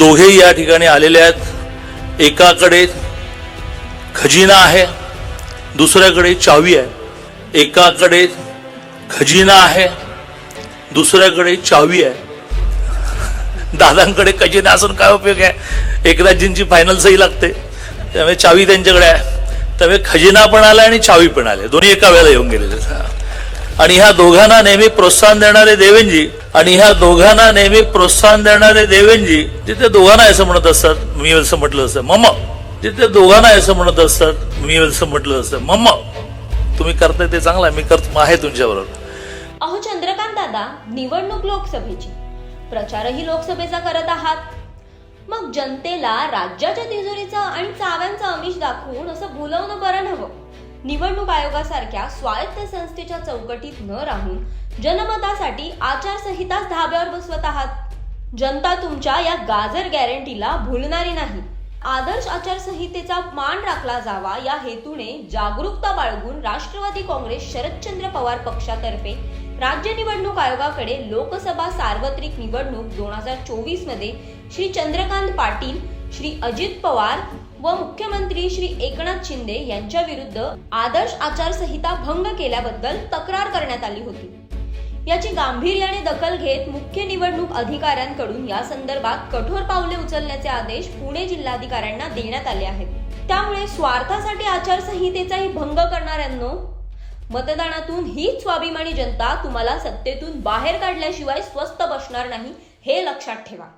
दोघेही या ठिकाणी आलेले आहेत. एकाकडे खजिना आहे दुसऱ्याकडे चावी आहे. एकाकडे खजिना आहे दुसऱ्याकडे चावी आहे. दादांकडे खजिना असून काय उपयोग आहे? एकनाथजींची फायनल सही लागते. त्यामुळे चावी त्यांच्याकडे आहे. त्यामुळे खजिना पण आला आणि चावी पण आले. दोन्ही एका वेळेला येऊन गेलेले. आणि ह्या दोघांना नेहमी प्रोत्साहन देणारे देवेंजी आणि ह्या दोघांना नेहमी प्रोत्साहन देणारे देवेंजी तिथे दोघांना असं म्हणत असतात मी असं म्हटलं असतं मम्मा. तिथे दोघांना असं म्हणत असतात मी असं म्हटलं असतं मम्मा. तुम्ही करताय ते चांगलं आहे मी करतो आहे तुमच्याबरोबर. अहो चंद्रकांत दादा निवडणूक लोकसभेची. प्रचारही लोकसभेचा करत आहात. मग जनतेला राज्याच्या तिजोरीचं आणि चाव्यांचं अमिष दाखवून असं भुलवणं बरं नव्हतं निवडणूक आयोगासारख्या स्वायत्त संस्थेच्या चौकटीत न राहून जनमतासाठी आचारसंहिताच धाब्यावर बसवत आहात. जनता तुमच्या या गाजर गॅरंटीला भुलणारी नाही. आदर्श आचारसंहितेचा मान राखला जावा या हेतूने जागरूकता बाळगून राष्ट्रवादी काँग्रेस शरदचंद्र पवार पक्षातर्फे राज्य निवडणूक आयोगाकडे लोकसभा सार्वत्रिक निवडणूक दोन हजार चोवीसमध्ये श्री चंद्रकांत पाटील श्री अजित पवार व मुख्यमंत्री श्री एकनाथ शिंदे यांच्या विरुद्ध आदर्श आचारसंहिता भंग केल्याबद्दल तक्रार करण्यात आली होती. याची गांभीर्याने दखल घेत मुख्य निवडणूक अधिकाऱ्यांकडून या संदर्भात कठोर पावले उचलण्याचे आदेश पुणे जिल्हाधिकाऱ्यांना देण्यात आले आहेत. त्यामुळे स्वार्थासाठी आचारसंहितेचाही भंग करणाऱ्यांनो मतदानातून हीच स्वाभिमानी जनता तुम्हाला सत्तेतून बाहेर काढल्याशिवाय स्वस्थ बसणार नाही हे लक्षात ठेवा.